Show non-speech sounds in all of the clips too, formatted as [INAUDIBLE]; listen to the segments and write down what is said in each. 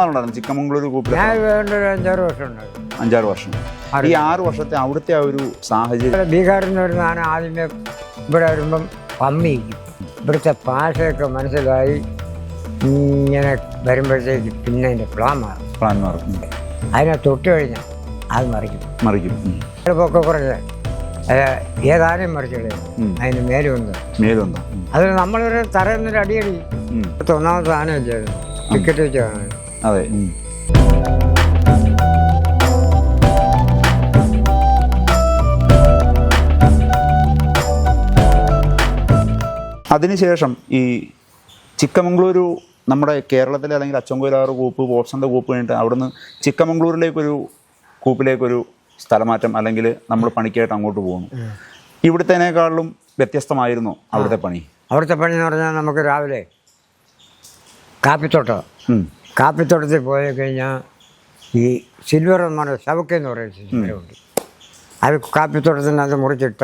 നാളുണ്ടായിരുന്നു ചിക്കമംഗളൂർ കൂപ്പിൽ ഞാൻ വേണ്ട ഒരു അഞ്ചാറ് വർഷം ഉണ്ടായിരുന്നു അഞ്ചാറ് വർഷം. ഈ ആറ് വർഷത്തെ അവിടുത്തെ ആ ഒരു സാഹചര്യം ഇവിടെ ബീഹാറിൽ നിന്ന് വരുന്ന ആന ആദ്യമേ ഇവിടെ വരുമ്പം പമ്മിക്കും ഇവിടുത്തെ ഭാഷയൊക്കെ മനസ്സിലായി ഇങ്ങനെ വരുമ്പോഴത്തേക്ക് പിന്നെ അതിന്റെ പ്ലാൻ മാറും. പ്ലാൻ മാറും. ഉം. അതിനെ തൊട്ട് കഴിഞ്ഞാൽ അത് മറിക്കും. മറിക്കും. ഉം. പൊക്കെ കുറച്ച് അത് ഏതാനും മറിച്ചുകളെ ഉം. അതിന് മേലുണ്ട് മേലുണ്ടോ ഉം. അത് നമ്മളൊരു തറയിൽ അടിയടി. ഉം. ഇവിടുത്തെ ഒന്നാമത്തെ ആന വെച്ചായിരുന്നു ടിക്കറ്റ് വെച്ചാണ് അതെ. അതിനുശേഷം ഈ ചിക്കമംഗ്ലൂരു നമ്മുടെ കേരളത്തിലെ അല്ലെങ്കിൽ അച്ചൻകോലാറ് കൂപ്പ് ബോട്ട്സന്റെ കൂപ്പ് കഴിഞ്ഞിട്ട് അവിടുന്ന് ചിക്കമംഗ്ലൂരിലേക്കൊരു കൂപ്പിലേക്കൊരു സ്ഥലമാറ്റം അല്ലെങ്കിൽ നമ്മൾ പണിക്കായിട്ട് അങ്ങോട്ട് പോകുന്നു. ഇവിടുത്തേനേക്കാളും വ്യത്യസ്തമായിരുന്നു അവിടുത്തെ പണി. അവിടുത്തെ പണി എന്ന് പറഞ്ഞാൽ നമുക്ക് രാവിലെ കാപ്പിത്തോട്ടം. കാപ്പിത്തോട്ടത്തിൽ പോയി കഴിഞ്ഞാൽ ഈ സിൽവർ എന്ന് പറയുന്ന ശവക്ക എന്ന് പറയുന്ന സ്ഥലമുണ്ട് അത് കാപ്പിത്തോട്ടത്തിന് അത് മുറിച്ചിട്ട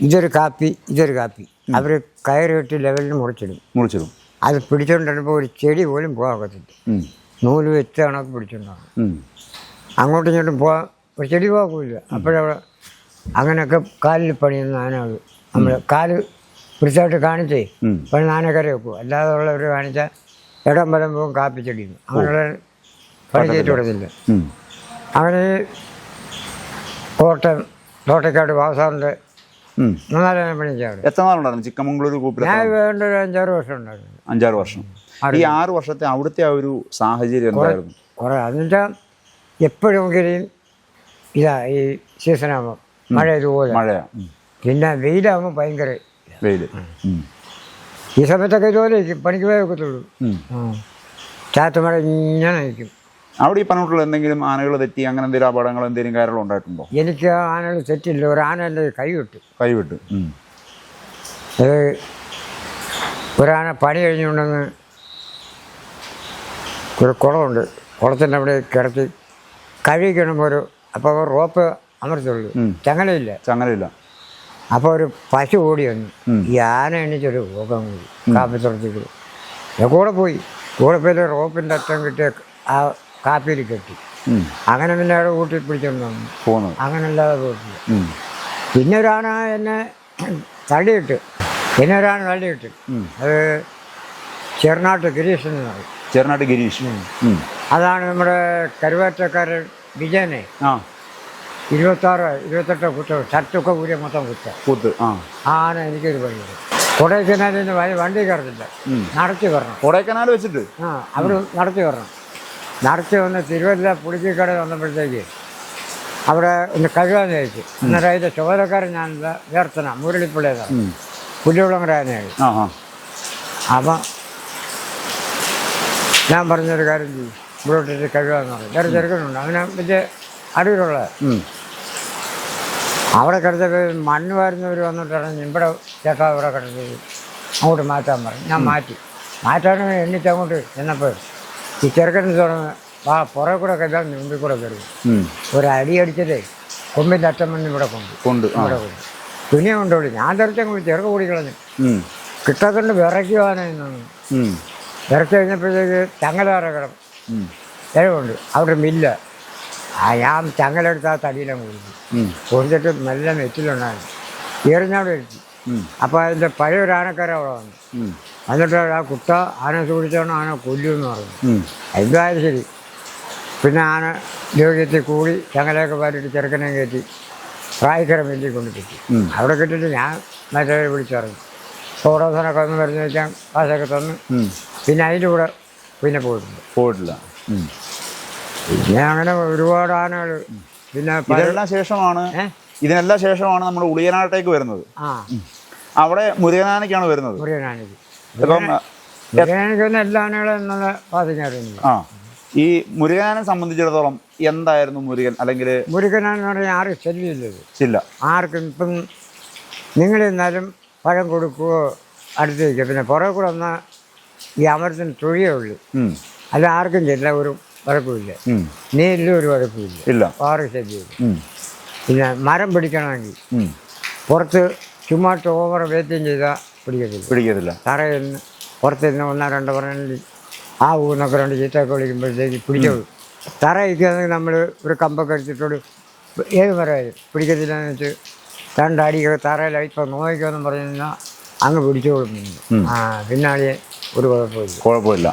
ഇതൊരു കാപ്പി ഇതൊരു കാപ്പി. അവർ കയറ് കെട്ടി ലെവലിന് മുറിച്ചിടും. മുറിച്ചിടും. അത് പിടിച്ചുകൊണ്ടിരുമ്പോൾ ഒരു ചെടി പോലും പോകത്തില്ല നൂൽ വെച്ച് കണക്ക് പിടിച്ചിട്ടുണ്ടാകും ഉം. അങ്ങോട്ടും ഇങ്ങോട്ടും പോകാൻ ഒരു ചെടി പോകില്ല. അപ്പോഴവിടെ അങ്ങനെയൊക്കെ കാലിൽ പണിയുന്ന ആനകൾ നമ്മൾ കാൽ പിടിച്ചായിട്ട് കാണിച്ചേ. പണി ആനക്കര വെക്കും. അല്ലാതെ ഉള്ളവർ കാണിച്ചാൽ ഇടം വലം പോകും കാപ്പിച്ചെടിയും അവരുടെ പണി ചെയ്തു കൊടുക്കില്ല ഈ കോട്ടയം തോട്ടക്കാട് വാസാറിന്റെ ഉം. മൂന്നാൽ പണി ചെയ്യാറ് എത്ര നാളുണ്ടായിരുന്നു ചിക്കമംഗളൂർ കൂപ്പിൽ ഞാൻ വേണ്ട ഒരു അഞ്ചാറ് വർഷം ഉണ്ടായിരുന്നു. അഞ്ചാറ് വർഷം. ഈ ആറ് വർഷത്തെ അവിടുത്തെ ആ ഒരു സാഹചര്യം എന്തായിരുന്നു? കുറേ എന്നുവെച്ചാൽ എപ്പോഴെങ്കിലും ഇതാ ഈ സീസണാകുമ്പോൾ മഴ ഇതുപോലെ. മഴയാണ്. പിന്നെ വെയിലാകുമ്പോൾ ഭയങ്കര വെയിൽ. ഉം. ഈ സമയത്തൊക്കെ ജോലിയായിരിക്കും പണിക്ക് പോയേ ഒക്കത്തുള്ളൂ. ഉം. ചാത്തമഴ ഇങ്ങനെ അവിടെ ഈ പറഞ്ഞിട്ടുള്ള എന്തെങ്കിലും ആനകൾ തെറ്റി അങ്ങനെ എന്തെങ്കിലും അപകടങ്ങൾ എന്തെങ്കിലും കാര്യങ്ങൾ ഉണ്ടായിട്ടുണ്ടോ? എനിക്ക് ആനകൾ തെറ്റില്ല. ഒരു ആന എന്റെ കൈ വിട്ടു. കൈ വിട്ടു. അത് ഒരാന പണി കഴിഞ്ഞുകൊണ്ടെന്ന് ഒരു കുളമുണ്ട്. കുളത്തിന്റെ അവിടെ കിടത്തി കഴുകിക്കണം ഒരു അപ്പോൾ റോപ്പ് അമർത്തുള്ളൂ. ചങ്ങലയില്ല. ചങ്ങലയില്ല. അപ്പോൾ ഒരു പശു ഓടി വന്നു. ആന എണ്ണിച്ചൊരു റോപ്പം കൂടി. കാപ്പിത്തുറത്തേക്ക് കൂടെ പോയി. കൂടെ പോയി റോപ്പിന്റെ അറ്റം കിട്ടിയ ആ കാപ്പിയിൽ കെട്ടി. അങ്ങനെ പിന്നെ അവിടെ കൂട്ടി പിടിച്ചോണ്ട് വന്നു. അങ്ങനെയല്ലാതെ അങ്ങനെ അല്ലാതെ പോയിട്ടില്ല. പിന്നെ ഒരാന എന്നെ തള്ളിയിട്ട്. പിന്നെ ഒരാണ് തള്ളിയിട്ട്. അത് ചെറുനാട്ട് ഗിരീഷ് എന്ന് പറയും. ചെറുനാട്ട് ഗിരീഷ് അതാണ് നമ്മുടെ കരുവാറ്റക്കാരൻ വിജയനെ. ഇരുപത്താറ് ഇരുപത്തെട്ട് കുത്ത ഷർട്ടൊക്കെ ഊരിയ മൊത്തം കുത്ത. കൂത്ത് ആ. ആ ആന എനിക്കൊരു പണി കൊടൈക്കനാലിൽ നിന്ന് വണ്ടി കയറത്തില്ല. നടത്തി വരണം. കൊടൈക്കനാൽ വെച്ചിട്ട്? ആ അവർ നടത്തി വരണം. നടത്തി വന്ന് തിരുവല്ല പുളിച്ചിക്കട വന്നപ്പോഴത്തേക്ക് അവിടെ ഒന്ന് കഴുകാന്ന് ചോദിച്ചു. അന്നേരം അതിന്റെ ചോരക്കാരൻ ഞാൻ വേർത്തന ആ ആ. അപ്പം ഞാൻ പറഞ്ഞൊരു കാര്യം ചെയ്യും. ഇവിടോട്ടിട്ട് കഴുകാന്ന് പറഞ്ഞു. വേറെ ചെറുക്കനുണ്ട് അവനെ വലിയ ഉം. അവിടെ കിടത്തിട്ട് മണ്ണ് വരുന്നവർ വന്നിട്ടാണ് ഇവിടെ ചേട്ടാ ഇവിടെ കിടന്നത് അങ്ങോട്ട് മാറ്റാൻ പറഞ്ഞു. ഞാൻ മാറ്റി. മാറ്റാൻ എണ്ണിച്ച് അങ്ങോട്ട് ചെന്നപ്പോൾ ഈ ചെറുക്കൻ തുടങ്ങി. ആ പുറകെ കൂടെ കഴിഞ്ഞാൽ മുമ്പിൽ കൂടെ കയറി. ഒരു അടി അടിച്ചതേ കൊമ്പിന്റെ അറ്റം വന്ന് ഇവിടെ കൊണ്ടു. കൊണ്ട് ഇവിടെ കൊണ്ടു. തുണിയെ കൊണ്ടുപോയി ഞാൻ തെറിച്ചങ്ങ് ചെറുക്ക കൂടി കളഞ്ഞു. കിട്ടാത്തണ്ട് വിറയ്ക്കുവാനായിരുന്നു. വിറച്ച് കഴിഞ്ഞപ്പോഴത്തേക്ക് ചങ്ങലാറ കിടം ഉം. കിഴവുണ്ട് അവിടെ മില്ല. ആ ഞാൻ ചങ്ങലെടുത്ത് ആ തടിയിലും കൊടുത്തു ഉം. കൊടുത്തിട്ട് മെല്ലെ നെറ്റിലുണ്ടായിരുന്നു എറിഞ്ഞവിടെ എടുത്തു. അപ്പോൾ അതിന്റെ പഴയ ഒരു ആനക്കാരൻ അവിടെ വന്നു. എന്നിട്ട് ആ കുട്ട ആന സൂക്ഷിച്ചാണ് ആന കൊല്ലുമെന്ന് പറഞ്ഞു ഉം. എന്തായാലും ശരി പിന്നെ ആന രോഗ്യത്തിൽ കൂടി ചങ്ങലയൊക്കെ പാലിട്ട് ചെറുക്കനെ കയറ്റി പ്രായക്കര മില്ലിൽ കൊണ്ട് കിട്ടി. അവിടെ കിട്ടിയിട്ട് ഞാൻ മറ്റേ വിളിച്ചിറങ്ങി ഫോട്ടോസിനൊക്കെ ഒന്ന് വരുന്ന വെച്ചാൽ കാശൊക്കെ തന്നു പിന്നെ അതിന്റെ കൂടെ പിന്നെ പോയിട്ടുണ്ട് പോയിട്ടില്ല. പിന്നെ അങ്ങനെ ഒരുപാട് ആനകൾ പിന്നെ ഇതെല്ലാം ശേഷമാണ് ഇതിനെല്ലാം ശേഷമാണ് നമ്മൾ ഉളിയനാട്ടേക്ക് വരുന്നത്. അവിടെ മുരുകനാനയ്ക്കാണ് വരുന്നത്. മുരുകനാനയ്ക്ക്. ഇപ്പം എല്ലാ ആനകളും ആ. ഈ മുരുകനാനെ സംബന്ധിച്ചിടത്തോളം എന്തായിരുന്നു മുരുകൻ? അല്ലെങ്കിൽ മുരുകനാന്ന് പറഞ്ഞാൽ ആരും ശല്യമില്ലത്. ചില്ല ആർക്കും ഇപ്പം നിങ്ങൾ എന്നാലും പഴം കൊടുക്കുകയോ അടുത്തേക്ക്. പിന്നെ പുറകെ കൂടെ വന്നാൽ ഈ അമരത്തിന് തൊഴിയേ ഉള്ളൂ. അല്ല ആർക്കും ചെല്ല ഒരു കുഴപ്പമില്ല ഉം. നീരിലും ഒരു കുഴപ്പമില്ല ഇല്ല. ആറ് ശല്യമില്ല. പിന്നെ മരം പിടിക്കണമെങ്കിൽ. പുറത്ത് ചുമ്മാ ഓവർ വേറ്റം ചെയ്താൽ പിടിക്കത്തില്ല. പിടിക്കത്തില്ല. തറയിൽ നിന്ന് പുറത്ത് നിന്ന് ഒന്നോ രണ്ടോ പറഞ്ഞാൽ ആ ഊന്നൊക്കെ രണ്ട് ചീത്തയൊക്കെ വിളിക്കുമ്പോഴത്തേക്ക് പിടിച്ചോളൂ. തറ ഇരിക്കുകയാണെങ്കിൽ നമ്മൾ ഒരു കമ്പൊക്കെ എടുത്തിട്ടോട് ഏത് മരമായാലും പിടിക്കത്തില്ലെന്ന് വെച്ച് രണ്ടടിയൊക്കെ തറയിലായി ഇപ്പോൾ നോക്കിക്കോന്നും പറഞ്ഞു കഴിഞ്ഞാൽ അങ്ങ് പിടിച്ചോളും. ആ പിന്നാളിയെ ഒരു കുഴപ്പമില്ല. കുഴപ്പമില്ല.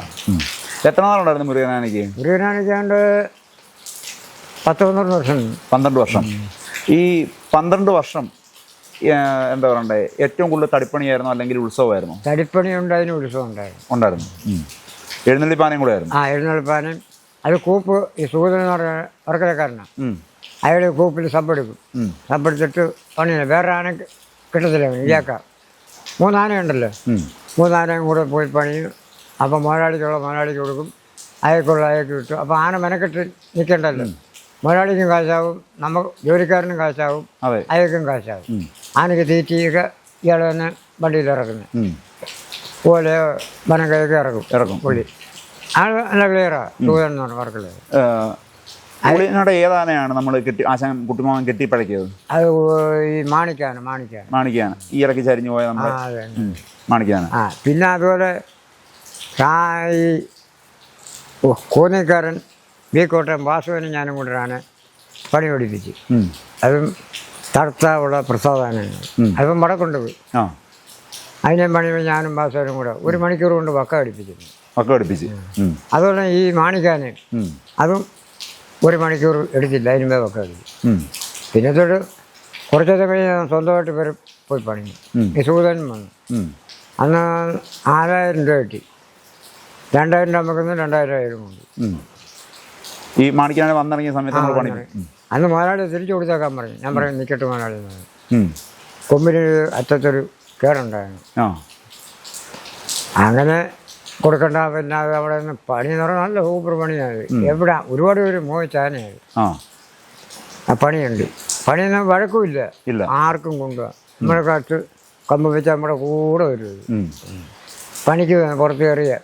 എത്ര നാളുണ്ടായിരുന്നു മുരുകനാനയ്ക്ക്? മുരുകനാനയ്ക്കാണ്ട് പത്ത് പന്ത്രണ്ട് വർഷം. പന്ത്രണ്ട് വർഷം. ഈ പന്ത്രണ്ട് വർഷം എന്താ പറയണ്ടേ ഏറ്റവും കൂടുതൽ തടിപ്പണിയായിരുന്നു അല്ലെങ്കിൽ ഉത്സവമായിരുന്നു? തടിപ്പണി ഉണ്ടായിരുന്നു ഉത്സവം ഉണ്ടായിരുന്നു. ഉണ്ടായിരുന്നു. എഴുന്നള്ളിപ്പാനയും കൂടെ ആയിരുന്നു ആ എഴുന്നള്ളിപ്പാനും അത് കൂപ്പ് ഈ സൂര്യൻ എന്ന് പറഞ്ഞ വർക്കലക്കാരനാണ്. അയാൾ കൂപ്പിൽ സബ്ബെടുക്കും സബ്ബെടുത്തിട്ട് പണിയില്ല വേറെ ആന കിട്ടത്തില്ല ഇയാക്ക മൂന്നാന ഉണ്ടല്ലോ മൂന്നാനയും കൂടെ പോയി പണിയും അപ്പോൾ മുതലാളിക്കുള്ള മുതലാളിക്ക് കൊടുക്കും. അയക്കുള്ള അയക്ക് കിട്ടും അപ്പോൾ ആന മെനക്കെട്ട് നിൽക്കണ്ടല്ലോ മുതലാളിക്കും കാശാവും നമുക്ക് ജോലിക്കാരനും കാശാവും അയക്കും കാശാവും. ആനയ്ക്ക് തീറ്റിയൊക്കെ ഇയാൾ തന്നെ വണ്ടിയിൽ ഇറക്കുന്നത് പോലെ പോലെ വനക്കയൊക്കെ ഇറക്കും. ഇറക്കും. പുള്ളി. ആൾ നല്ല ക്ലിയറാണ് ഏ, പുള്ളിയുടെ ഏതാനയാണ് നമ്മൾ കെട്ടി ആശാൻ കുട്ടിമാവൻ കെട്ടിപ്പഴക്കിയത്? അത് ഈ മാണിക്കാണ് മാണിക്കാണ്. മാണിക്കാണ്. ഈ ഇറക്കി ചരിഞ്ഞു പോയ ആ നമ്മുടെ മാണിക്കാണ്. ആ പിന്നെ അതുപോലെ ഈ ഓ, കോന്നിക്കാരൻ വി കോട്ടയം വാസുവിനും ഞാനും കൂടെയാണ് പണി പഠിപ്പിച്ച്. അതും തർത്താവുള്ള പ്രസാദാനാണ്. അതും വടക്കൊണ്ട് പോയി അതിനെ പണി ഞാനും വാസുവിനും കൂടെ ഒരു മണിക്കൂർ കൊണ്ട് വക്ക പഠിപ്പിച്ചിരുന്നു. വക്ക പഠിപ്പിച്ച്. അതുപോലെ ഈ മാണിക്കാന് അതും ഒരു മണിക്കൂർ എടുത്തില്ല അതിനുമ്പേ വക്ക പഠിപ്പിച്ചു. പിന്നെ തൊട്ട് കുറച്ചൊക്കെ കഴിഞ്ഞ് ഞാൻ സ്വന്തമായിട്ട് പേര് പോയി പണിഞ്ഞു. സൂതനും വന്നു. അന്ന് ആറായിരം രൂപ കിട്ടി. രണ്ടായിരം രൂപ നമുക്ക് രണ്ടായിരം ആയിരം കൊണ്ട് ഈ മാണിക്കാണ് വന്നിറങ്ങിയ സമയത്ത് നമ്മൾ പണി. അന്ന് മുതലാളി തിരിച്ചു കൊടുത്തേക്കാൻ പറഞ്ഞു. ഞാൻ പറയും നിൽക്കട്ടെ മുതലാളി. കൊമ്പിന് അറ്റത്തൊരു കേടുണ്ടായിരുന്നു. അങ്ങനെ കൊടുക്കണ്ട പിന്നെ അത് അവിടെ നിന്ന് പണി എന്ന് പറഞ്ഞാൽ നല്ല സൂപ്പർ പണിയാണ് എവിടെ? ഒരുപാട് പേര് മോഹിച്ചാനായി ആ. പണിയുണ്ട്. പണിയൊന്നും വഴക്കുമില്ല. ഇല്ല. ആർക്കും കൊണ്ടുപോകാം. നമ്മുടെ കാലത്ത് കമ്പ് വെച്ചാൽ നമ്മുടെ കൂടെ വരും. പണിക്ക് പുറത്ത് കയറിയ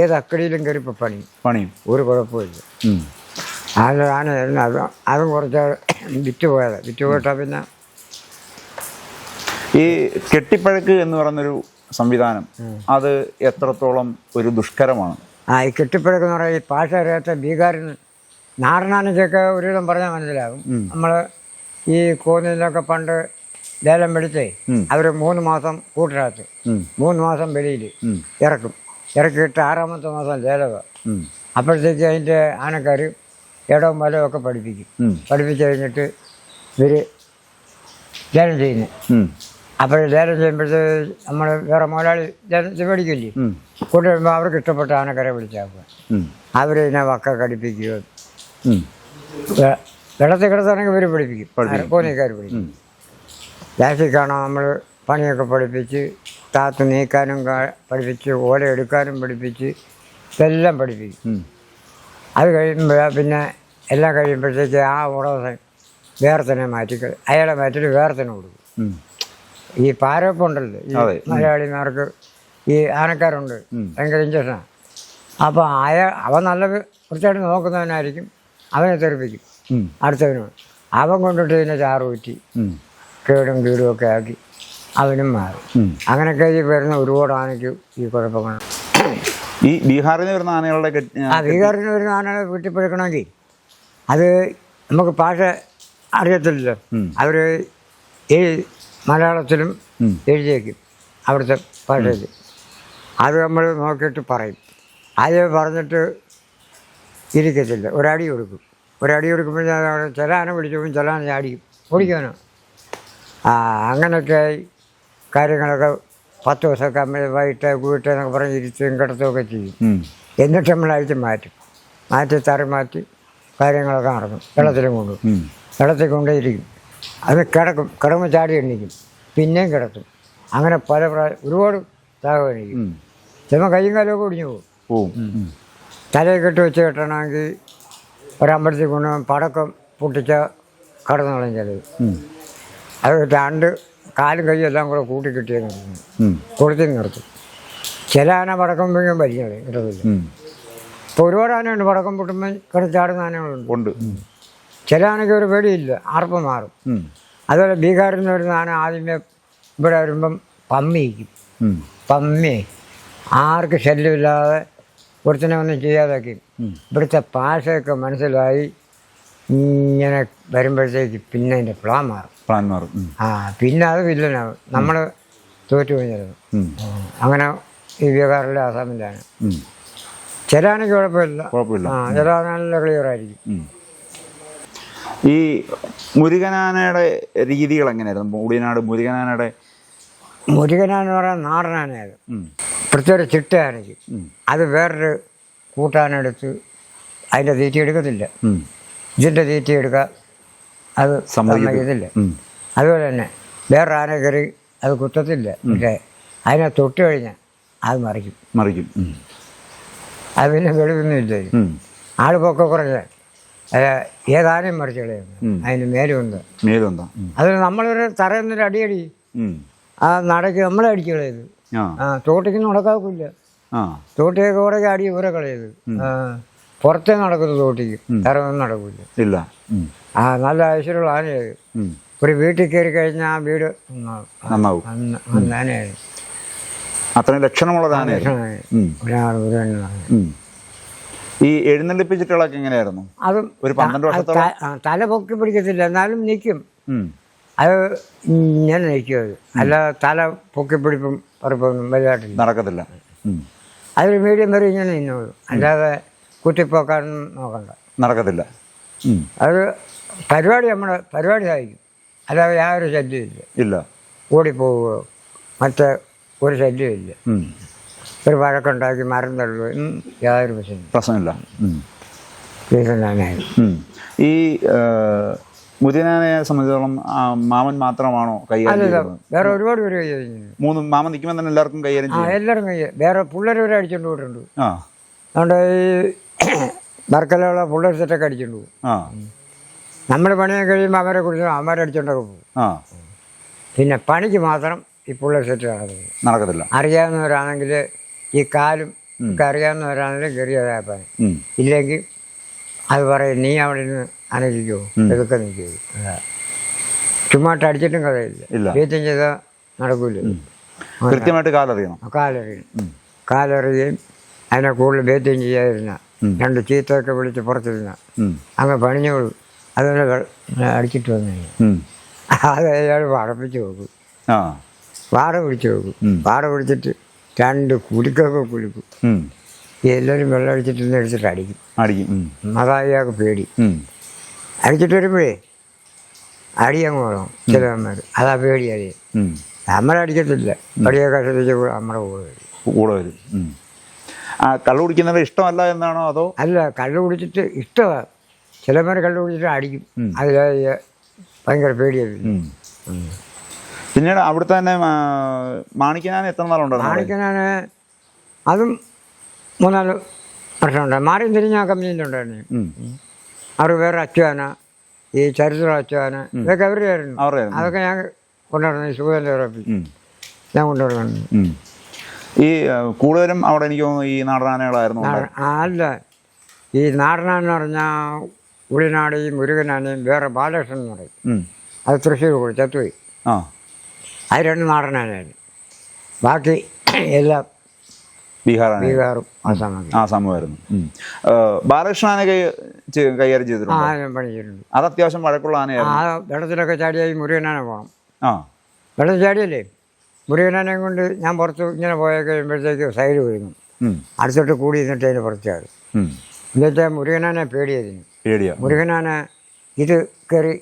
ഏത് അക്കടിയിലും കയറി ഇപ്പോൾ പണി പണിയും. ഒരു കുഴപ്പമില്ല. അത് ആനയായിരുന്നു അത് അതും കുറച്ച് വിറ്റ് പോയത്. വിറ്റ് പോയിട്ടാ പിന്നെ ഈ കെട്ടിപ്പഴക്ക് എന്ന് പറയുന്നൊരു സംവിധാനം അത് എത്രത്തോളം ഒരു ദുഷ്കരമാണ്? ആ ഈ കെട്ടിപ്പഴക്ക് എന്ന് പറയുന്നത് ഈ ഭാഷ അറിയാത്ത ബീഹാറിന് നാടനാനയ്ക്കൊക്കെ ഒരുവിധം പറഞ്ഞാൽ മനസ്സിലാകും. നമ്മൾ ഈ കോന്നിലൊക്കെ പണ്ട് ലേലം വെളുത്തേ അവർ മൂന്ന് മാസം കൂട്ടിനകത്ത് മൂന്ന് മാസം വെളിയിൽ ഇറക്കും. ഇറക്കിയിട്ട് ആറാമത്തെ മാസം ഉം. അപ്പോഴത്തേക്ക് അതിന്റെ ആനക്കാർ ഇടവും വലവും ഒക്കെ പഠിപ്പിക്കും. പഠിപ്പിച്ച് കഴിഞ്ഞിട്ട് ഇവർ ലേലം ചെയ്യുന്നു. അപ്പോൾ ലേലം ചെയ്യുമ്പോഴത്തേക്ക് നമ്മൾ വേറെ മുതലാളി ലേലത്തിൽ മേടിക്കില്ലേ കൂട്ടി വരുമ്പോൾ അവർക്ക് ഇഷ്ടപ്പെട്ട ആനക്കരെ വിളിച്ചാക്കുക ഉം. അവർ ഇതിനെ വക്ക കടിപ്പിക്കുകയോ വെള്ളത്തിൽ കിടത്താണെങ്കിൽ ഇവർ പഠിപ്പിക്കും. കോന്നിക്കാർ പഠിക്കും ലാസ്റ്റിൽ നമ്മൾ പണിയൊക്കെ പഠിപ്പിച്ച് താത്ത് നീക്കാനും പഠിപ്പിച്ച് ഓല എടുക്കാനും പഠിപ്പിച്ച് ഇതെല്ലാം പഠിപ്പിക്കും. അത് കഴിയുമ്പോൾ പിന്നെ എല്ലാം കഴിയുമ്പോഴത്തേക്ക് ആ വേറെ തന്നെ മാറ്റി അയാളെ മാറ്റിയിട്ട് വേറെ തന്നെ കൊടുക്കും. ഈ പാരപ്പുണ്ടല്ലോ ഈ. മലയാളിമാർക്ക് ഈ ആനക്കാരുണ്ട്. ഭയങ്കര ഇഞ്ചക്ഷനാണ് അപ്പോൾ അയാൾ അവൻ നല്ല വൃത്തിയായിട്ട് നോക്കുന്നവനായിരിക്കും അവനെ തെറിപ്പിക്കും. അടുത്തവനോട്. അടുത്തവനും അവൻ കൊണ്ടിട്ട് ഇതിനെ ചാറ് ഊറ്റി. കേടും കീടും ഒക്കെ ആക്കി. അവനും മാറും. അങ്ങനെ അങ്ങനെയൊക്കെ ഈ വരുന്ന ഒരുപാട് ആനയ്ക്ക് ഈ കുഴപ്പങ്ങൾ ഈ ബീഹാറിൽ നിന്ന് വരുന്ന ആനകളുടെ ആ ബീഹാറിൽ നിന്ന് വരുന്ന ആനകളെ വീട്ടിപ്പെടുക്കണമെങ്കിൽ അത് നമുക്ക് ഭാഷ അറിയത്തില്ലല്ലോ. അവർ ഈ മലയാളത്തിലും. എഴുതിയേക്കും. അവിടുത്തെ ഭാഷയിൽ. അത് നമ്മൾ നോക്കിയിട്ട് പറയും. അത് പറഞ്ഞിട്ട് ഇരിക്കത്തില്ല. ഒരടി കൊടുക്കും. ഒരടി കൊടുക്കുമ്പോൾ ചില ആന വിളിച്ചു പോകും ചില ആന ചാടിക്കും. ഓടിക്കാനോ ആ അങ്ങനെയൊക്കെ കാര്യങ്ങളൊക്കെ പത്ത് ദിവസമൊക്കെ അമ്മ വൈകിട്ട് വീട്ടിൽ എന്നൊക്കെ പറഞ്ഞ് ഇരുത്തുകയും കിടത്തുകയൊക്കെ ചെയ്യും. എന്നിട്ട് നമ്മൾ അഴിച്ച് മാറ്റും. മാറ്റി തറി മാറ്റി കാര്യങ്ങളൊക്കെ നടക്കും. വെള്ളത്തിലും കൊണ്ടു. വെള്ളത്തിൽ കൊണ്ടേയിരിക്കും. അത് കിടക്കും. കിടക്കുമ്പോൾ ചാടി എണ്ണിക്കും. പിന്നെയും കിടത്തും. അങ്ങനെ പല പ്രാവശ്യം ഒരുപാട് താഴെ എണ്ണിക്കും ചുമ ചിലപ്പോൾ കയ്യും കാലമൊക്കെ ഒടിഞ്ഞു പോകും. തലയിൽ കെട്ടി വെച്ച് കെട്ടണമെങ്കിൽ ഒരമ്പലത്തിൽ കൊണ്ട് പടക്കം പൊട്ടിച്ച കടന്നു കളയും ചിലത് അത് രണ്ട് കാലും കൈയും എല്ലാം കൂടെ കൂട്ടി കിട്ടിയേ നിർത്തും ഉം. കൊടുത്തി നിർത്തും. ചില ആന പടക്കം വീഴും വലിയ ഇടതില്ല. ഇപ്പോൾ ഒരുപാട് ആനയുണ്ട് പടക്കം പൊട്ടുമ്പോൾ കിടച്ചാടുന്ന ആനകളുണ്ട്. ചില ആനയ്ക്ക് ഒരു പേടിയില്ല ആർപ്പ് മാറും. അതുപോലെ ബീഹാറിൽ നിന്ന് വരുന്ന ആന ആദ്യമേ ഇവിടെ വരുമ്പം പമ്മിക്കും പമ്മി ആർക്ക് ശല്യമില്ലാതെ ഒരുത്തനെ ഒന്നും ചെയ്യാതാക്കി. ഇവിടുത്തെ ഭാഷയൊക്കെ മനസ്സിലായി. ഇങ്ങനെ വരുമ്പോഴത്തേക്ക് പിന്നെ അതിന്റെ പ്ലാൻ മാറും. പ്ലാൻ മാറും ആ പിന്നെ അത് വില്ലനാവും നമ്മൾ തോറ്റു കഴിഞ്ഞിരുന്നു അങ്ങനെ ഈ ബീഹാറിലെ ആസാമിലാണ്. ചിലാണെങ്കിൽ കുഴപ്പമില്ല. കുഴപ്പമില്ല. ആ ചില നല്ല ക്ലിയർ ആയിരിക്കും ഈ മുരുകനാനയുടെ രീതികൾ എങ്ങനെയായിരുന്നു? മൂടിനാട് മുരുകനാനയുടെ മുരുകനാന്ന് പറയാൻ നാടനാനയത്. പ്രത്യേക ചിട്ടയാണെങ്കിൽ അത് വേറൊരു കൂട്ടാനെടുത്ത് അതിന്റെ തീറ്റ എടുക്കത്തില്ല. ഇതിന്റെ തീറ്റ എടുക്കുക അത് സമ്മതിക്കത്തില്ല. അതുപോലെ തന്നെ വേറെ ആന കയറി അത് കുത്തത്തില്ല. പക്ഷേ അതിനെ തൊട്ട് കഴിഞ്ഞാൽ അത് മറിക്കും. മറിക്കും. അത് പിന്നെ വെളിവൊന്നുമില്ല ആളുപോക്കെ കുറഞ്ഞ. ആൾ പൊക്കെ ഏതാനും മറിച്ച് കളയുന്നു. അതിന് മേലുണ്ട്? മേലുണ്ട് അത് നമ്മളൊരു തറയൊന്നൊരു അടിയടി. ആ നടക്ക് നമ്മളെ അടിച്ച് കളയത് ആ. തോട്ടിക്ക് നടക്കാക്കില്ല തോട്ടിയൊക്കെ കുറേ അടി ഇവരെ കളയത് ആ. പുറത്തേ നടക്കുന്ന തോട്ടിക്ക് തറയൊന്നും നടക്കില്ല ഇല്ല. ആ നല്ല ഐശ്വര്യമുള്ള ആനയത് ഒരു വീട്ടിൽ കയറി കഴിഞ്ഞാൽ ആ വീട് നന്നാവും. ആനയായി അത്രയും ലക്ഷണമുള്ള. ഉം. ഈ എഴുന്നള്ളിപ്പിച്ചിട്ടുള്ളൊക്കെ എങ്ങനെയായിരുന്നു? അതും ഒരു പന്ത്രണ്ട് വർഷത്തോളം? തല പൊക്കി പിടിക്കത്തില്ല. എന്നാലും നിൽക്കും. അത് ഇങ്ങനെ നിൽക്കും അത്. അല്ലാതെ തല പൊക്കി പിടിപ്പും ഉറപ്പൊന്നും വലുതായിട്ടില്ല. നടക്കത്തില്ല. അതൊരു മീഡിയം വരെ ഇങ്ങനെ നിന്നോളൂ. അല്ലാതെ കുത്തിപ്പോക്കാനൊന്നും നോക്കണ്ട. നടക്കത്തില്ല. അത് പരിപാടി നമ്മൾ പരിപാടി സാധിക്കും അല്ലാതെ യാതൊരു ശല്യമില്ല ഇല്ല. ഓടിപ്പോവുകയോ മറ്റേ ഒരു ശല്യമില്ല ഇല്ല. ഒരു വഴക്കുണ്ടാക്കി മരം തള്ളുകയോ യാതൊരു പ്രശ്നമില്ല. പ്രശ്നമില്ല ഈ ആ, സംബന്ധിച്ചോളം മാമൻ മാത്രമാണോ കൈകാര്യം വേറെ ഒരുപാട് പേര് മൂന്ന് മാമൻ നിൽക്കുമ്പോൾ തന്നെ എല്ലാവർക്കും കൈകാര്യം എല്ലാവരും കൈ വേറെ പിള്ളേർ വരെ അടിച്ചോണ്ട് പോയിട്ടുണ്ട്. ആ. അതുകൊണ്ട് ഈ വർക്കലുള്ള പിള്ളേർ സെറ്റൊക്കെ അടിച്ചോണ്ട് പോകും ആ. നമ്മൾ പണിയാൻ കഴിയുമ്പോൾ അവരെ കുറിച്ച് അവരടിച്ചോണ്ടൊക്കെ പോകും. ആ. പിന്നെ പണിക്ക് മാത്രം ഈ പിള്ളേർ സെറ്റ് നടക്കുന്നത് നടക്കത്തില്ല. അറിയാവുന്നവരാണെങ്കിൽ ഈ കാലും ഒക്കെ അറിയാവുന്നവരാണെങ്കിൽ കയറിയതായ പണി ഉം. ഇല്ലെങ്കിൽ അത് പറയും നീ അവിടെ നിന്ന് അനജിക്കോ ഇതൊക്കെ നിൽക്കൂ ചുമ്മാട്ട് അടിച്ചിട്ടും കഥയില്ല. വീറ്റം ചെയ്താൽ നടക്കൂല. കൃത്യമായിട്ട് കാലറിയണം. കാലറിയും. കാലറിയും അതിനെ കൂടുതൽ ബേത്യം ചെയ്യാതിരുന്ന രണ്ട് ചീത്തയൊക്കെ വിളിച്ച് പുറത്തിരുന്ന. അങ്ങ് പണിഞ്ഞോളൂ. അതുപോലെ അടിച്ചിട്ട് വന്നു. അത് അയാൾ വറപ്പിച്ച് നോക്കും വാട പിടിച്ച് നോക്കും. വാട പിടിച്ചിട്ട് രണ്ട് കുലുക്കൊക്കെ കുലുക്കും. എല്ലാവരും വെള്ളം അടിച്ചിട്ട് എടുത്തിട്ട് അടിക്കും. അടിക്കും അതായാൾക്ക് പേടി. അടിച്ചിട്ട് വരുമ്പോഴേ അടി അങ്ങ് വേണം ചിലവന്മാർ. അതാ പേടി അറിയാം. നമ്മളടിക്കത്തില്ല. അടിയൊക്കെ ശ്രദ്ധിച്ച് നമ്മുടെ കൂടെ വരും. കൂടെ വരും. ആ കള്ളു കുടിക്കുന്നവരെ ഇഷ്ടമല്ല എന്നാണോ അതോ? അല്ല കള്ളു കുടിച്ചിട്ട് ഇഷ്ടമാണ് ചിലവന്മാർ കള്ളു കുടിച്ചിട്ട് അടിക്കും. അതിൽ ഭയങ്കര പേടിയായിരുന്നു. പിന്നീട് അവിടുത്തെ തന്നെ മാണിക്കനാൻ എത്ര നാളുണ്ടായിരുന്നു മാണിക്കനാന് അതും മൂന്നാൽ വർഷമുണ്ട് മാറി തിരിഞ്ഞ ആ കമ്പനിയിലുണ്ടായിരുന്നു. അവർ വേറെ അച്ചുവാന ഈ ചരിത്ര അച്ചുവാന ഇതൊക്കെ അവരുടെ ആയിരുന്നു അതൊക്കെ ഞാൻ കൊണ്ടുവരുന്നു ഈ സുഖത്തിന്റെ ഉറപ്പിൽ ഞാൻ കൊണ്ടുവരുന്നു ഉം. ഈ കൂടുതലും അവിടെ എനിക്ക് തോന്നുന്നു ഈ നാടനാനകളായിരുന്നു അല്ല ഈ നാടനാൻ എന്ന് പറഞ്ഞാൽ ഉളിനാടിയും മുരുകനാനയും വേറെ ബാലകൃഷ്ണൻ എന്ന് പറയും. അത് തൃശ്ശൂർ പോയി ചത്തുപോയി. ആ. അത് രണ്ട് നാടനാനായിരുന്നു ബാക്കി എല്ലാം ബീഹാറാണ്. ബീഹാറും ആസാമൊക്കെ ആ സമയമായിരുന്നു ഉം. ബാലകൃഷ്ണനെ കൈ കൈകാര്യം ചെയ്തിട്ടുണ്ട്? ഞാൻ പണിച്ചിട്ടുണ്ട് അത് അത്യാവശ്യം വഴക്കുള്ള ആ വെള്ളത്തിലൊക്കെ ചാടിയായി മുരുകനാന പോകണം ആ. വെള്ളത്തിൽ ചാടിയല്ലേ? മുരുകനാനെ കൊണ്ട് ഞാൻ പുറത്ത് ഇങ്ങനെ പോയ കഴിയുമ്പോഴത്തേക്ക് സൈഡ് വീഴുന്നു. ഉം. അടുത്തോട്ട് കൂടി നിന്നിട്ട് അതിന് പുറത്താറ് എന്നിട്ട് മുരുകനെ മുരുകനാനെ പേടിയതിന് പേടിയാ മുരുകനാനെ ഇത് കയറി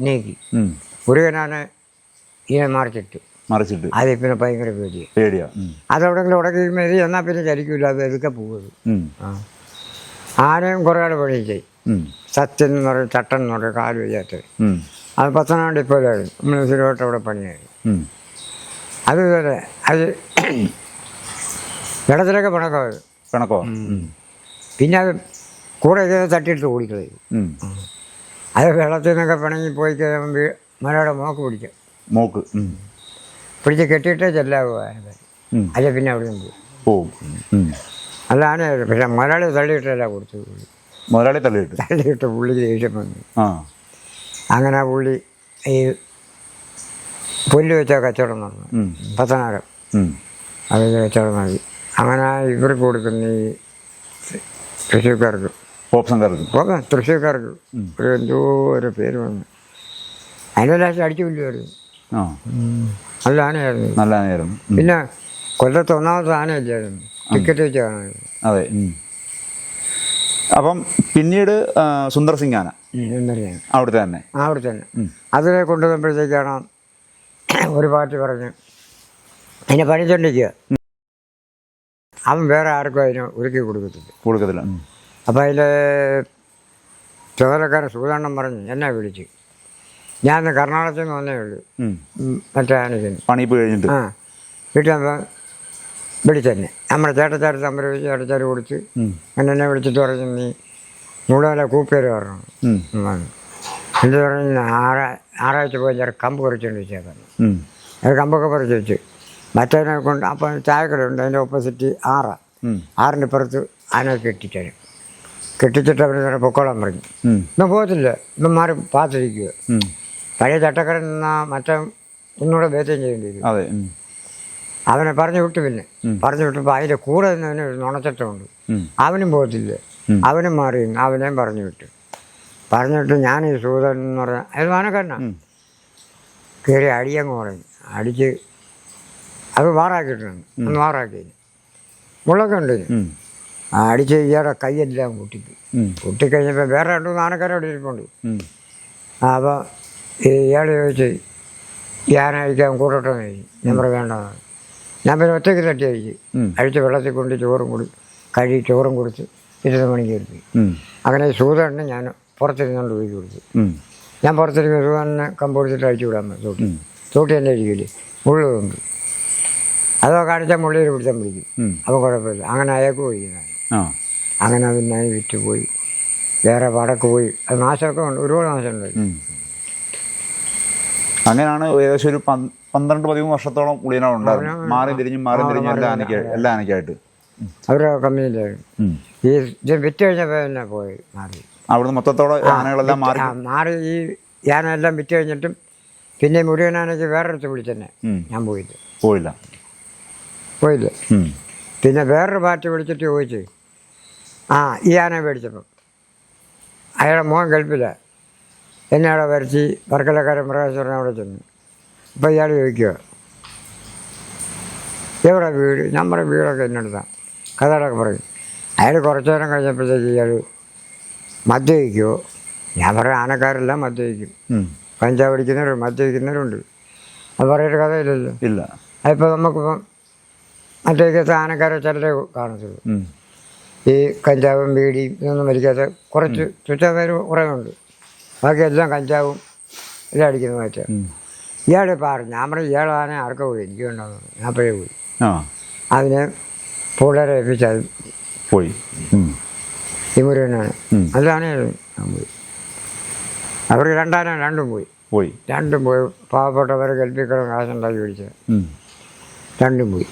നീക്കി. മുരുകനാനെ ഇതിനെ മറിച്ചിട്ടു. മറിച്ചിട്ട്. അത് പിന്നെ ഭയങ്കര പേടിയാണ് പേടിയാ. അതെവിടെങ്കിലും ഉടക്കി ഇത് എന്നാൽ പിന്നെ ചലിക്കൂല. അത് എതുക്കെ പോകുന്നത് ആനയും കുറേ ആൾ പണി ചെയ്യും. സത്യൻ എന്ന് പറയും ചട്ടൻ എന്ന് പറയും കാൽ വയ്യാത്തത് അത് പത്തനാണ്ട് ഇപ്പോഴായിരുന്നു നമ്മൾ അവിടെ പണിയായിരുന്നു. അതുപോലെ അത് [CLEARS THROAT] വെള്ളത്തിലൊക്കെ പിണക്കോ? പിണക്കോ? പിന്നെ അത് കൂടെ ഇതൊക്കെ തട്ടിയിട്ട് ഓടിക്കളയും. അത് വെള്ളത്തിൽ നിന്നൊക്കെ പിണങ്ങി പോയി കഴിയുമ്പോൾ മലയുടെ മോക്ക് പിടിക്കും. മോക്ക്. പിടിച്ച് കെട്ടിയിട്ടേ ചെല്ലാവുക അല്ല പിന്നെ അവിടെ നിന്ന് പോകും. അതാണ് പക്ഷെ മലയാളി തള്ളിയിട്ടല്ല കൊടുത്തു. പുള്ളി മലയാളി തള്ളിയിട്ട്? തള്ളിയിട്ട് പുള്ളി ദേഷ്യം വന്നു. ആ. അങ്ങനെ പുള്ളി ഈ പുല്ല് വെച്ച കച്ചവടം നടന്നു. പത്തനാരം ഉം. അത് കച്ചവടം നടത്തി അങ്ങനെ ഇവർക്ക് കൊടുക്കുന്ന ഈ തൃശ്ശൂർക്കാർക്ക്. പോപ്സംകാർക്ക് തൃശ്ശൂർക്കാർക്ക്. ഒരു എന്തോ ഒരു പേര് വന്നു. അതിന്റെ ലാസ്റ്റ് അടിച്ചു കൊല്ലുമായിരുന്നു നല്ല ആനയായിരുന്നു. നല്ല ആനയായിരുന്നു. പിന്നെ കൊല്ലത്ത് ഒന്നാമത്തെ ആനയില്ലായിരുന്നു. ടിക്കറ്റ് വെച്ച് കാണാമായിരുന്നു അതെ. അപ്പം പിന്നീട് സുന്ദർ സിംഗ് ആന. അവിടുത്തെ തന്നെ. അവിടെ തന്നെ. അതിനെ കൊണ്ടുവന്നപ്പോഴത്തേക്കാണ് ഒരു പാർട്ടി പറഞ്ഞു. അതിനെ പണിച്ചോണ്ടിരിക്കുക അവൻ വേറെ ആർക്കും അതിനെ ഒരുക്കി കൊടുക്കത്തില്ല. കൊടുക്കത്തില്ല. അപ്പം അതിൽ ചുമതലക്കാരൻ സൂതാണ്ണം പറഞ്ഞു എന്നെ വിളിച്ച്. ഞാൻ ഇന്ന് കർണാടകത്തിൽ നിന്ന് വന്നേ ഉള്ളൂ. മറ്റേ ആനയ്ക്ക് പണിയിപ്പ് കഴിഞ്ഞിട്ട്. ആ. വീട്ടിൽ വന്നപ്പോൾ വിളിച്ചെന്നെ നമ്മുടെ ചേട്ടച്ചാർ സംരംഭിച്ച് ചേട്ടച്ചാർ കൊടുത്ത് അങ്ങനെ എന്നെ വിളിച്ചിട്ട് പറഞ്ഞു നീ മുഴുവൻ കൂപ്പേര് പറഞ്ഞു. എന്ത് പറഞ്ഞു? ആറ ആറാഴ്ച പോയി ഞാൻ കമ്പ് പറിച്ചുകൊണ്ട് വെച്ചേക്കാം ഉം. അത് കമ്പൊക്കെ പറിച്ച് വെച്ച്. മറ്റേനെ കൊണ്ട് അപ്പം ചായക്കടയുണ്ട് അതിന്റെ ഓപ്പോസിറ്റ് ആറ്. ആറിന്റെ പുറത്ത് ആന കെട്ടിച്ചു കെട്ടിച്ചിട്ട് അവർ നേരെ പൊക്കോളാൻ പറഞ്ഞു. ഇന്നും പോകത്തില്ല. ഇന്നും മാറി പാത്തിരിക്കുക പഴയ ചട്ടക്കട നിന്നാ മറ്റേ ഒന്നുകൂടെ വേറ്റം ചെയ്യേണ്ടി വരും. അവനെ പറഞ്ഞു വിട്ടു പിന്നെ. പറഞ്ഞു വിട്ടപ്പോൾ അതിന്റെ കൂടെ നിന്നവന് ഒരു നുണച്ചട്ടമുണ്ട്. അവനും പോകത്തില്ല. അവനും മാറി അവനെയും പറഞ്ഞു വിട്ടു. പറഞ്ഞിട്ട് ഞാൻ ഈ സൂതൻ എന്ന് പറഞ്ഞ അത് മാനക്കാരനാണ് കയറി അടിയങ്ങ് പറഞ്ഞു. അടിച്ച് അത് വാറാക്കിയിട്ടുണ്ട്. ഒന്ന് വാറാക്കി. മുള്ളൊക്കെ ഉണ്ട്. ആ അടിച്ച് ഇയാളുടെ കൈയെല്ലാം പൊട്ടിച്ചു ഉം. പൊട്ടിക്കഴിഞ്ഞപ്പോൾ വേറെ രണ്ടു നാണക്കാരോട് ഇരിപ്പുണ്ട്. അപ്പോൾ ഇയാൾ ചോദിച്ച് ഞാൻ അഴിക്കാൻ കൂട്ടട്ടെ എന്ന് ചോദിച്ചു. ഞാൻ പറഞ്ഞു വേണ്ടെന്ന് ഞാൻ പിന്നെ ഒറ്റയ്ക്ക് തട്ടി അഴിച്ചു അഴിച്ച് വെള്ളത്തിൽ കൊണ്ട് ചോറും കൂടി കഴുകി ചോറും കൊടുത്ത് ഇരുപത് മണിക്ക് എടുത്തു. അങ്ങനെ ഈ സൂതണ്ണന് ഞാൻ പുറത്തിരുന്നുകൊണ്ട് പോയി കൊടുത്തു. ഞാൻ പുറത്തിരുന്ന് സൂതണ്ണനെ കമ്പൊടുത്തിട്ട് അഴിച്ചു വിടാൻ തോട്ടി. തോട്ടി തന്നെ ഇരിക്കില്ലേ മുള്ളുണ്ട് അതോ കാണിച്ചാൽ മുള്ളിയിൽ പിടിച്ചാൽ പിടിക്കും. അപ്പം അപ്പോൾ കുഴപ്പമില്ല. അങ്ങനെ അയക്ക് പോയിരിക്കുന്നത് ആ. അങ്ങനെ പിന്നെ വിറ്റ് പോയി. വേറെ വടക്ക് പോയി. അത് നാശമൊക്കെ ഉണ്ട്. ഒരുപാട് നാശമുണ്ട്. അങ്ങനെയാണ് ഏകദേശം ഒരു പന്ത് പന്ത്രണ്ട് പതിമൂന്ന് വർഷത്തോളം ഉളിയനാൾ ഉണ്ടായിരുന്നു മാറി തിരിഞ്ഞ് മാറി തിരിഞ്ഞ് എല്ലാ ആനയ്ക്കായിട്ട് എല്ലാ ആനയ്ക്കായിട്ട് അവരുടെ കമ്പനിയിലായിരുന്നു. ഈ വിറ്റ് കഴിഞ്ഞപ്പോൾ തന്നെ പോയി? മാറി. അവിടുന്ന് മൊത്തത്തോടെ ആനകളെല്ലാം മാറി മാറി ഈ യാനെല്ലാം വിറ്റ് കഴിഞ്ഞിട്ടും പിന്നെ മുഴുവൻ ആനയ്ക്ക് വേറൊരിടത്ത് വിളിച്ചെന്നെ. ഞാൻ പോയില്ല. പോയില്ല. പോയില്ല. പിന്നെ വേറൊരു പാർട്ടി വിളിച്ചിട്ട് ചോദിച്ചു ആ ഈ ആന മേടിച്ചപ്പം. അയാളെ മോൻ ഗൾഫില്ല എന്നെ അവിടെ വരച്ച് വർക്കലക്കാരൻ പ്രകാശവരൻ അവിടെ ചെന്നു. അപ്പോൾ ഇയാൾ ചോദിക്കുക എവിടെ വീട്? നമ്മുടെ വീടൊക്കെ എന്നടുത്താണ് കഥകളൊക്കെ പറയും. അയാൾ കുറച്ചു നേരം കഴിഞ്ഞപ്പോഴത്തേക്ക് ഇയാൾ മദ്യപിക്കുമോ ഞാൻ പറയാം ആനക്കാരെല്ലാം മദ്യപിക്കും. കഞ്ചാവ് അടിക്കുന്നവരും മദ്യപിക്കുന്നവരുണ്ട് അത് പറയൊരു കഥയില്ലല്ലോ. ഇല്ല. അതിപ്പോൾ നമുക്കിപ്പം മദ്യപിക്കാത്ത ആനക്കാരെ ചിലരെ കാണത്തുള്ളൂ ഈ കഞ്ചാവും ബീഡിയും ഇതൊന്നും വലിക്കാത്ത കുറച്ച് ചുറ്റപ്പേര് കുറേ ഉണ്ട്. ബാക്കി എല്ലാം കഞ്ചാവും എല്ലാം അടിക്കുന്ന മാറ്റാം. ഉം. ഇയാളെ പറഞ്ഞു ഞാൻ പറഞ്ഞു ഇയാളാനെ ആർക്കാ പോയി? എനിക്ക് വേണ്ടത് ഞാൻ അപ്പോഴേ പോയി. അതിനെ പിള്ളേരെ ഏൽപ്പിച്ചത് പോയി. ഈ മുരുകനാണ് അതിലാണ് ഞാൻ പോയി. അവർക്ക് രണ്ടാന രണ്ടും പോയി. പോയി. രണ്ടും പോയി. പാവപ്പെട്ടവരെ കൽപ്പിക്കണം കാശുണ്ടാക്കി പിടിച്ചത്. രണ്ടും പോയി.